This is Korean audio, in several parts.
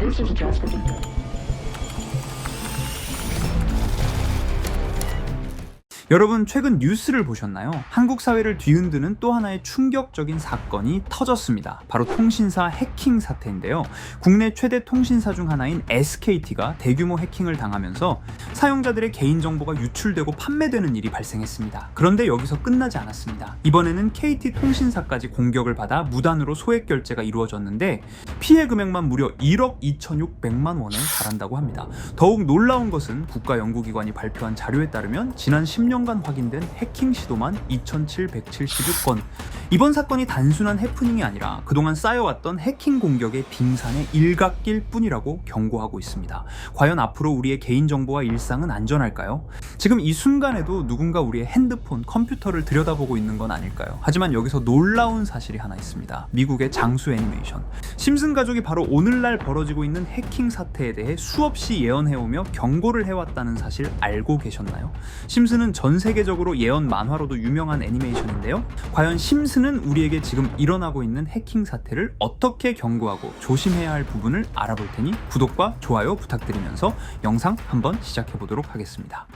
This is just 여러분 최근 뉴스를 보셨나요? 한국 사회를 뒤흔드는 또 하나의 충격적인 사건이 터졌습니다. 바로 통신사 해킹 사태인데요. 국내 최대 통신사 중 하나인 SKT가 대규모 해킹을 당하면서 사용자들의 개인 정보가 유출되고 판매되는 일이 발생했습니다. 그런데 여기서 끝나지 않았습니다. 이번에는 KT 통신사까지 공격을 받아 무단으로 소액 결제가 이루어졌는데 피해 금액만 무려 1억 2,600만 원에 달한다고 합니다. 더욱 놀라운 것은 국가연구기관이 발표한 자료에 따르면 지난 10년 간 확인된 해킹 시도만 2,776건. 이번 사건이 단순한 해프닝이 아니라 그동안 쌓여왔던 해킹 공격의 빙산의 일각일 뿐이라고 경고하고 있습니다. 과연 앞으로 우리의 개인정보와 일상은 안전할까요? 지금 이 순간에도 누군가 우리의 핸드폰, 컴퓨터를 들여다보고 있는 건 아닐까요? 하지만 여기서 놀라운 사실이 하나 있습니다. 미국의 장수 애니메이션. 심슨 가족이 바로 오늘날 벌어지고 있는 해킹 사태에 대해 수없이 예언해오며 경고를 해왔다는 사실 알고 계셨나요? 심슨은 전 세계적으로 예언 만화로도 유명한 애니메이션인데요. 과연 심슨은 우리에게 지금 일어나고 있는 해킹 사태를 어떻게 경고하고 조심해야 할 부분을 알아볼 테니 구독과 좋아요 부탁드리면서 영상 한번 시작해 보도록 하겠습니다.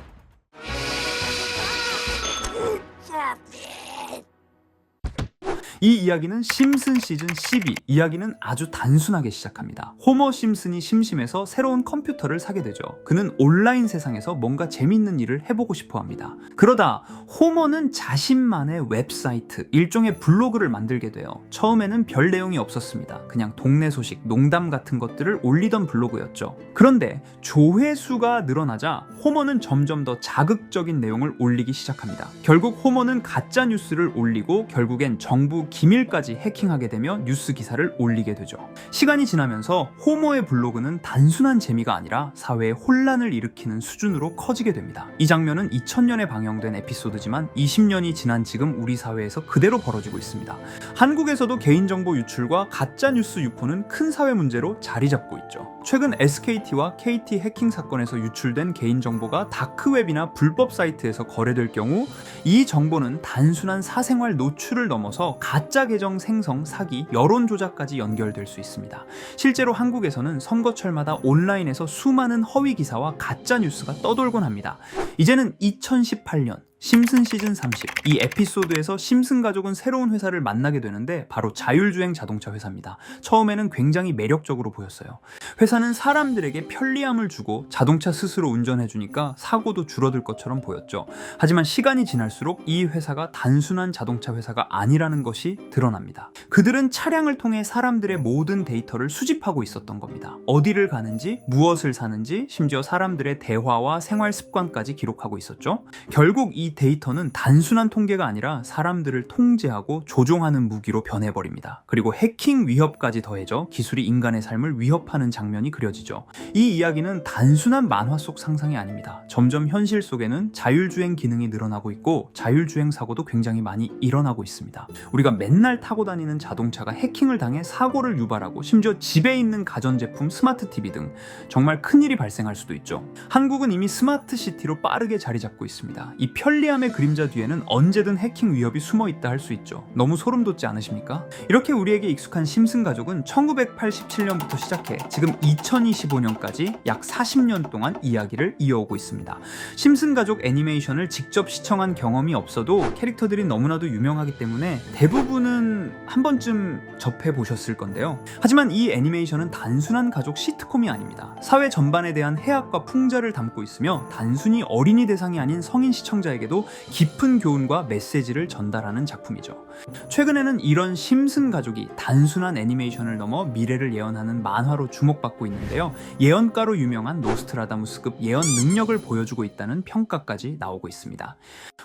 이 이야기는 심슨 시즌 12 이야기는 아주 단순하게 시작합니다. 호머 심슨이 심심해서 새로운 컴퓨터를 사게 되죠. 그는 온라인 세상에서 뭔가 재밌는 일을 해보고 싶어 합니다. 그러다 호머는 자신만의 웹사이트, 일종의 블로그를 만들게 돼요. 처음에는 별 내용이 없었습니다. 그냥 동네 소식, 농담 같은 것들을 올리던 블로그였죠. 그런데 조회수가 늘어나자 호머는 점점 더 자극적인 내용을 올리기 시작합니다. 결국 호머는 가짜 뉴스를 올리고 결국엔 정부 기밀까지 해킹하게 되며 뉴스 기사를 올리게 되죠. 시간이 지나면서 호머의 블로그는 단순한 재미가 아니라 사회에 혼란을 일으키는 수준으로 커지게 됩니다. 이 장면은 2000년에 방영된 에피소드지만 20년이 지난 지금 우리 사회에서 그대로 벌어지고 있습니다. 한국에서도 개인정보 유출과 가짜 뉴스 유포는 큰 사회 문제로 자리 잡고 있죠. 최근 SKT와 KT 해킹 사건에서 유출된 개인정보가 다크웹이나 불법 사이트에서 거래될 경우 이 정보는 단순한 사생활 노출을 넘어서 가짜 계정 생성, 사기, 여론 조작까지 연결될 수 있습니다. 실제로 한국에서는 선거철마다 온라인에서 수많은 허위 기사와 가짜 뉴스가 떠돌곤 합니다. 이제는 2018년 심슨 시즌 30. 이 에피소드에서 심슨 가족은 새로운 회사를 만나게 되는데 바로 자율주행 자동차 회사입니다. 처음에는 굉장히 매력적으로 보였어요. 회사는 사람들에게 편리함을 주고 자동차 스스로 운전해 주니까 사고도 줄어들 것처럼 보였죠. 하지만 시간이 지날수록 이 회사가 단순한 자동차 회사가 아니라는 것이 드러납니다. 그들은 차량을 통해 사람들의 모든 데이터를 수집하고 있었던 겁니다. 어디를 가는지, 무엇을 사는지, 심지어 사람들의 대화와 생활 습관까지 기록하고 있었죠. 결국 이 데이터는 단순한 통계가 아니라 사람들을 통제하고 조종하는 무기로 변해버립니다. 그리고 해킹 위협까지 더해져 기술이 인간의 삶을 위협하는 장면이 그려지죠. 이 이야기는 단순한 만화 속 상상이 아닙니다. 점점 현실 속에는 자율주행 기능이 늘어나고 있고 자율주행 사고도 굉장히 많이 일어나고 있습니다. 우리가 맨날 타고 다니는 자동차가 해킹을 당해 사고를 유발하고 심지어 집에 있는 가전제품, 스마트 TV 등 정말 큰일이 발생할 수도 있죠. 한국은 이미 스마트 시티로 빠르게 자리 잡고 있습니다. 이 편리 함의 그림자 뒤에는 언제든 해킹 위협이 숨어 있다 할 수 있죠. 너무 소름 돋지 않으십니까? 이렇게 우리에게 익숙한 심슨 가족은 1987년부터 시작해 지금 2025년까지 약 40년 동안 이야기를 이어오고 있습니다. 심슨 가족 애니메이션을 직접 시청한 경험이 없어도 캐릭터들이 너무나도 유명하기 때문에 대부분은 한 번쯤 접해 보셨을 건데요. 하지만 이 애니메이션은 단순한 가족 시트콤이 아닙니다. 사회 전반에 대한 해악과 풍자를 담고 있으며 단순히 어린이 대상이 아닌 성인 시청자에게도 깊은 교훈과 메시지를 전달하는 작품이죠. 최근에는 이런 심슨 가족이 단순한 애니메이션을 넘어 미래를 예언하는 만화로 주목받고 있는데요. 예언가로 유명한 노스트라다무스급 예언 능력을 보여주고 있다는 평가까지 나오고 있습니다.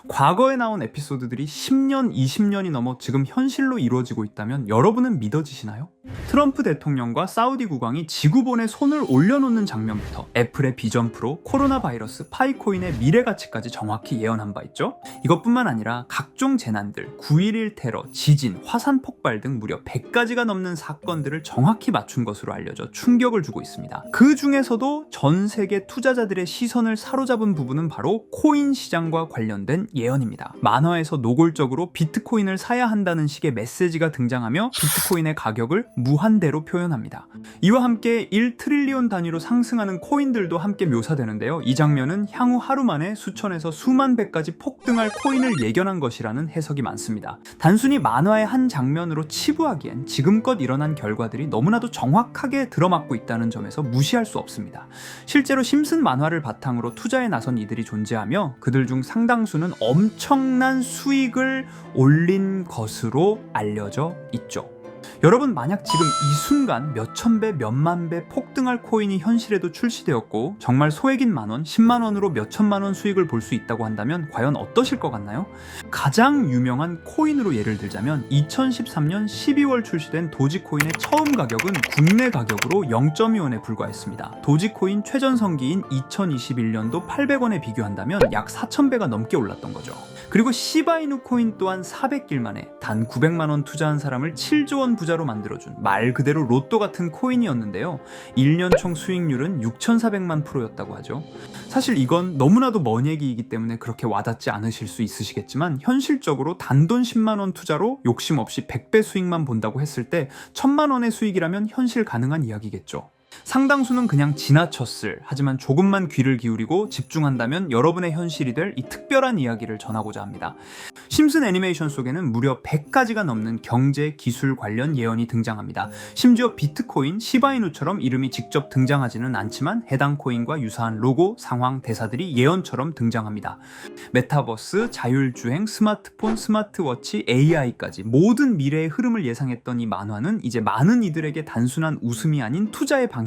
과거에 나온 에피소드들이 10년, 20년이 넘어 지금 현실로 이루어지고 있다면 여러분은 믿어지시나요? 트럼프 대통령과 사우디 국왕이 지구본에 손을 올려놓는 장면부터 애플의 비전 프로, 코로나 바이러스, 파이코인의 미래 가치까지 정확히 예언한 바바 있죠. 이것뿐만 아니라 각 종 재난들, 9.11 테러, 지진, 화산 폭발 등 무려 100가지가 넘는 사건들을 정확히 맞춘 것으로 알려져 충격을 주고 있습니다. 그 중에서도 전 세계 투자자들의 시선을 사로잡은 부분은 바로 코인 시장과 관련된 예언입니다. 만화에서 노골적으로 비트코인을 사야 한다는 식의 메시지가 등장하며 비트코인의 가격을 무한대로 표현합니다. 이와 함께 1트릴리온 단위로 상승하는 코인들도 함께 묘사되는데요. 이 장면은 향후 하루 만에 수천에서 수만 배까지 폭등할 코인을 예견한 것이라는 해석이 많습니다. 단순히 만화의 한 장면으로 치부하기엔 지금껏 일어난 결과들이 너무나도 정확하게 들어맞고 있다는 점에서 무시할 수 없습니다. 실제로 심슨 만화를 바탕으로 투자에 나선 이들이 존재하며 그들 중 상당수는 엄청난 수익을 올린 것으로 알려져 있죠. 여러분 만약 지금 이 순간 몇천 배, 몇만 배 폭등할 코인이 현실에도 출시되었고 정말 소액인 만 원, 10만 원으로 몇천만 원 수익을 볼 수 있다고 한다면 과연 어떠실 것 같나요? 가장 유명한 코인으로 예를 들자면 2013년 12월 출시된 도지코인의 처음 가격은 국내 가격으로 0.2원에 불과했습니다. 도지코인 최전성기인 2021년도 800원에 비교한다면 약 4,000배가 넘게 올랐던 거죠. 그리고 시바이누 코인 또한 400길 만에 단 900만 원 투자한 사람을 7조 원 부자로 만들어준 말 그대로 로또 같은 코인이었는데요. 1년 총 수익률은 6,400만 프로였다고 하죠. 사실 이건 너무나도 먼 얘기이기 때문에 그렇게 와닿지 않으실 수 있으시겠지만 현실적으로 단돈 10만 원 투자로 욕심 없이 100배 수익만 본다고 했을 때 1000만 원의 수익이라면 현실 가능한 이야기겠죠. 상당수는 그냥 지나쳤을 하지만 조금만 귀를 기울이고 집중한다면 여러분의 현실이 될 이 특별한 이야기를 전하고자 합니다. 심슨 애니메이션 속에는 무려 100가지가 넘는 경제, 기술 관련 예언이 등장합니다. 심지어 비트코인, 시바이누처럼 이름이 직접 등장하지는 않지만 해당 코인과 유사한 로고, 상황, 대사들이 예언처럼 등장합니다. 메타버스, 자율주행, 스마트폰, 스마트워치, AI까지 모든 미래의 흐름을 예상했던 이 만화는 이제 많은 이들에게 단순한 웃음이 아닌 투자의 방향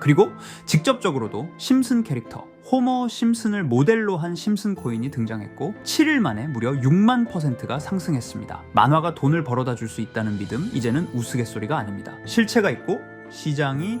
그리고 직접적으로도 심슨 캐릭터 호머 심슨을 모델로 한 심슨 코인이 등장했고 7일 만에 무려 6만 퍼센트가 상승했습니다. 만화가 돈을 벌어다 줄 수 있다는 믿음 이제는 우스갯소리가 아닙니다. 실체가 있고 시장이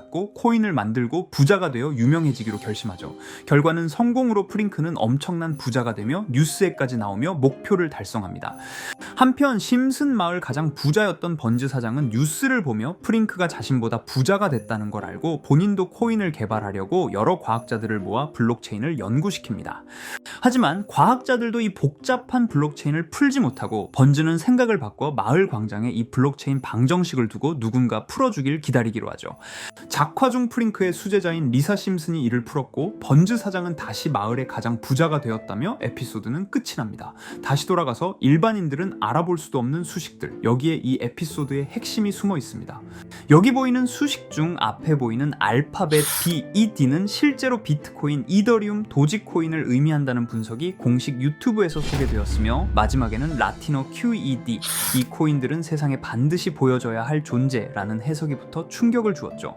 고 코인을 만들고 부자가 되어 유명해지기로 결심하죠. 결과는 성공으로 프링크는 엄청난 부자가 되며 뉴스에까지 나오며 목표를 달성합니다. 한편 심슨 마을 가장 부자였던 번즈 사장은 뉴스를 보며 프링크가 자신보다 부자가 됐다는 걸 알고 본인도 코인을 개발하려고 여러 과학자들을 모아 블록체인을 연구시킵니다. 하지만 과학자들도 이 복잡한 블록체인을 풀지 못하고 번즈는 생각을 바꿔 마을 광장에 이 블록체인 방정식을 두고 누군가 풀어주길 기다리기로 하죠. 작화 중 프링크의 수제자인 리사 심슨이 이를 풀었고 번즈 사장은 다시 마을의 가장 부자가 되었다며 에피소드는 끝이 납니다. 다시 돌아가서 일반인들은 알아볼 수도 없는 수식들 여기에 이 에피소드의 핵심이 숨어 있습니다. 여기 보이는 수식 중 앞에 보이는 알파벳 B, E, D는 실제로 비트코인, 이더리움, 도지코인을 의미한다는 분석이 공식 유튜브에서 소개되었으며 마지막에는 라틴어 QED 이 코인들은 세상에 반드시 보여줘야 할 존재라는 해석이 붙어 충격을 주었죠.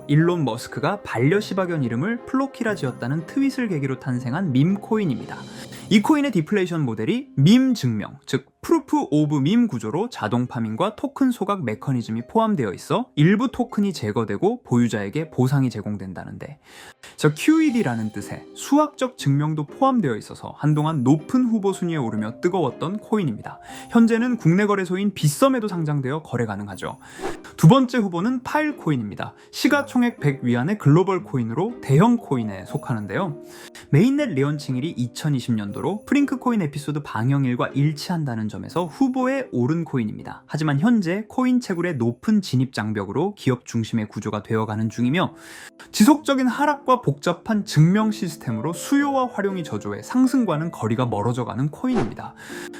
일론 머스크가 반려시바견 이름을 플로키라 지었다는 트윗을 계기로 탄생한 밈 코인입니다. 이 코인의 디플레이션 모델이 밈 증명, 즉 프루프 오브 밈 구조로 자동 파밍과 토큰 소각 메커니즘이 포함되어 있어 일부 토큰이 제거되고 보유자에게 보상이 제공된다는데 저 QED라는 뜻의 수학적 증명도 포함되어 있어서 한동안 높은 후보 순위에 오르며 뜨거웠던 코인입니다. 현재는 국내 거래소인 빗썸에도 상장되어 거래 가능하죠. 두 번째 후보는 파일 코인입니다. 시가총액 100 위안의 글로벌 코인으로 대형 코인에 속하는데요. 메인넷 레언칭일이 2020년도로 프링크 코인 에피소드 방영일과 일치한다는 점에서 후보에 오른 코인입니다. 하지만 현재 코인 채굴의 높은 진입 장벽으로 기업 중심의 구조가 되어가는 중이며 지속적인 하락과 복잡한 증명 시스템으로 수요와 활용이 저조해 상승과는 거리가 멀어져가는 코인입니다.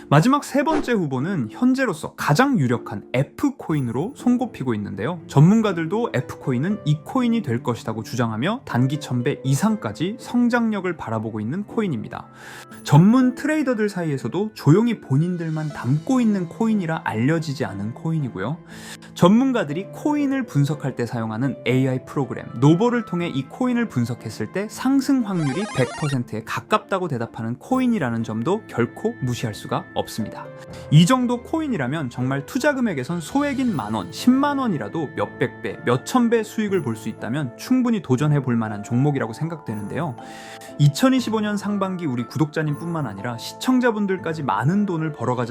마지막 세 번째 후보는 현재로서 가장 유력한 F 코인으로 손꼽히고 있는데요. 전문가들도 F 코인은 이 코인이 될 것이라고 주장하며 단기 1000배 이상까지 성장력을 바라보고 있는 코인입니다. 전문 트레이더들 사이에서도 조용히 본인들만 담고 있는 코인이라 알려지지 않은 코인이고요. 전문가들이 코인을 분석할 때 사용하는 AI 프로그램 노버를 통해 이 코인을 분석했을 때 상승 확률이 100%에 가깝다고 대답하는 코인이라는 점도 결코 무시할 수가 없습니다. 이 정도 코인이라면 정말 투자 금액에선 소액인 만 원, 10만 원이라도 몇백 배, 몇천 배 수익을 볼 수 있다면 충분히 도전해 볼 만한 종목이라고 생각되는데요. 2025년 상반기 우리 구독자님뿐만 아니라 시청자분들까지 많은 돈을 벌어가자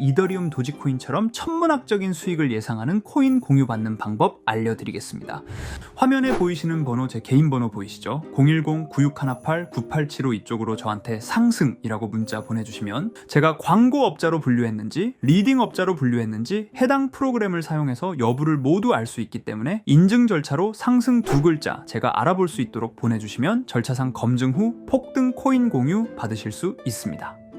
이더리움 도지코인처럼 천문학적인 수익을 예상하는 코인 공유받는 방법 알려드리겠습니다. 화면에 보이시는 번호 제 개인 번호 보이시죠? 010-9618-9875 이쪽으로 저한테 상승이라고 문자 보내주시면 제가 광고업자로 분류했는지 리딩업자로 분류했는지 해당 프로그램을 사용해서 여부를 모두 알 수 있기 때문에 인증 절차로 상승 두 글자 제가 알아볼 수 있도록 보내주시면 절차상 검증 후 폭등 코인 공유 받으실 수 있습니다.